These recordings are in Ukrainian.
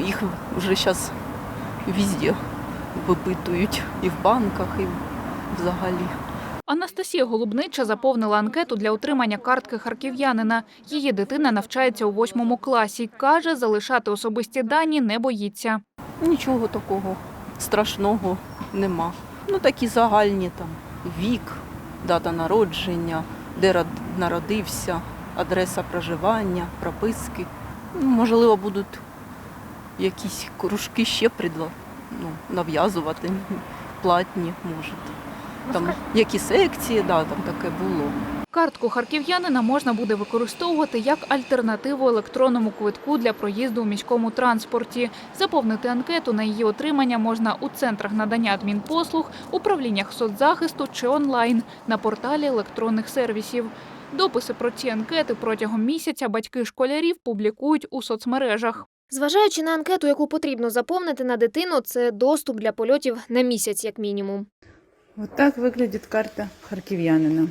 їх вже зараз везде випитують і в банках, і взагалі. Анастасія Голубнича заповнила анкету для отримання картки харків'янина. Її дитина навчається у восьмому класі. Каже, залишати особисті дані не боїться. Нічого такого страшного нема. Ну такі загальні там вік, дата народження, де род- народився, адреса проживання, прописки. Ну, можливо, будуть якісь кружки ще придла, ну, нав'язувати, платні, може. Там які секції, да, там таке було. Картку харків'янина можна буде використовувати як альтернативу електронному квитку для проїзду у міському транспорті. Заповнити анкету на її отримання можна у центрах надання адмінпослуг, управліннях соцзахисту чи онлайн на порталі електронних сервісів. Дописи про ці анкети протягом місяця батьки школярів публікують у соцмережах. Зважаючи на анкету, яку потрібно заповнити на дитину, це доступ для польотів на місяць, як мінімум. Вот так выглядит карта харкивянина.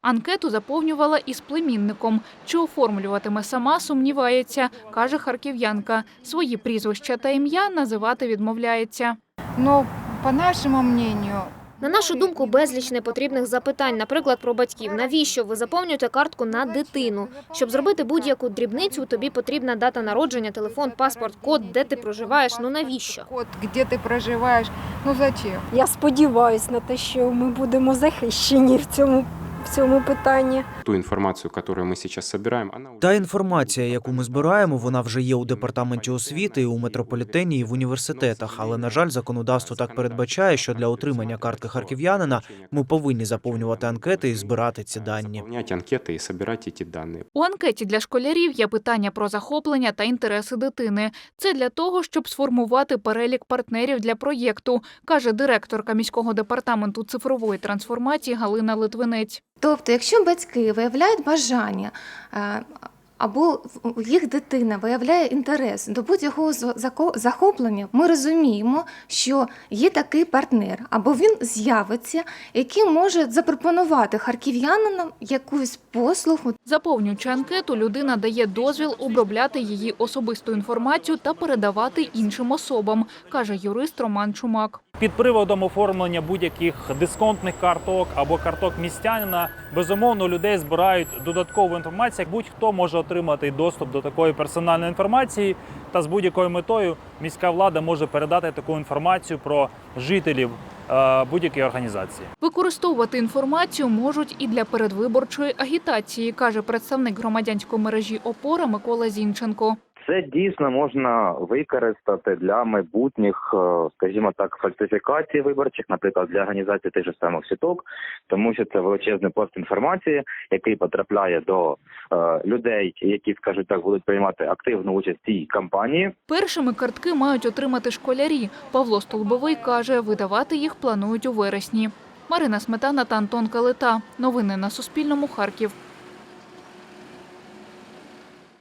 Анкету заповнювала із племінником. Чи оформлюватиме сама, сумнівається, каже харків'янка. Свої прізвища та ім'я називати відмовляється. Но по нашему мнению, На нашу думку, безліч непотрібних запитань, наприклад, про батьків. Навіщо ви заповнюєте картку на дитину? Щоб зробити будь-яку дрібницю, тобі потрібна дата народження, телефон, паспорт, код, де ти проживаєш. Ну навіщо? код, де ти проживаєш? ну зачем? Я сподіваюся на те, що ми будемо захищені в цьому, в цьому питанні. Ту інформацію, яку ми зараз збираємо, вона вже- Та інформація, яку ми збираємо, вона вже є у департаменті освіти, і у метрополітені і в університетах. Але на жаль, законодавство так передбачає, що для отримання картки харків'янина ми повинні заповнювати анкети і збирати ці дані. анкети і збирати ці дані. У анкеті для школярів є питання про захоплення та інтереси дитини. Це для того, щоб сформувати перелік партнерів для проєкту, каже директорка міського департаменту цифрової трансформації Галина Литвинець. Тобто, якщо батьки виявляють бажання е, або в- їх дитина виявляє інтерес до будь-якого захоплення, ми розуміємо, що є такий партнер, або він з'явиться, який може запропонувати харків'янинам якусь послугу Заповнюючи анкету, людина дає дозвіл обробляти її особисту інформацію та передавати іншим особам, каже юрист Роман Чумак. Під приводом оформлення будь-яких дисконтних карток або карток містянина, безумовно, людей збирають додаткову інформацію. Будь-хто може отримати доступ до такої персональної інформації, та з будь-якою метою міська влада може передати таку інформацію про жителів е, будь-якої організації. Використовувати інформацію можуть і для передвиборчої агітації, каже представник громадянської мережі Опора Микола Зінченко. Це дійсно можна використати для майбутніх, е, скажімо так, фальсифікацій виборчих, наприклад, для організації тих же самих сіток, тому що це величезний пост інформації, який потрапляє до е, людей, які, скажімо так, будуть приймати активну участь в цій кампанії. Першими картки мають отримати школярі. Павло Столбовий каже, видавати їх планують у вересні. Марина Сметана та Антон Калита. Новини на Суспільному. Харків.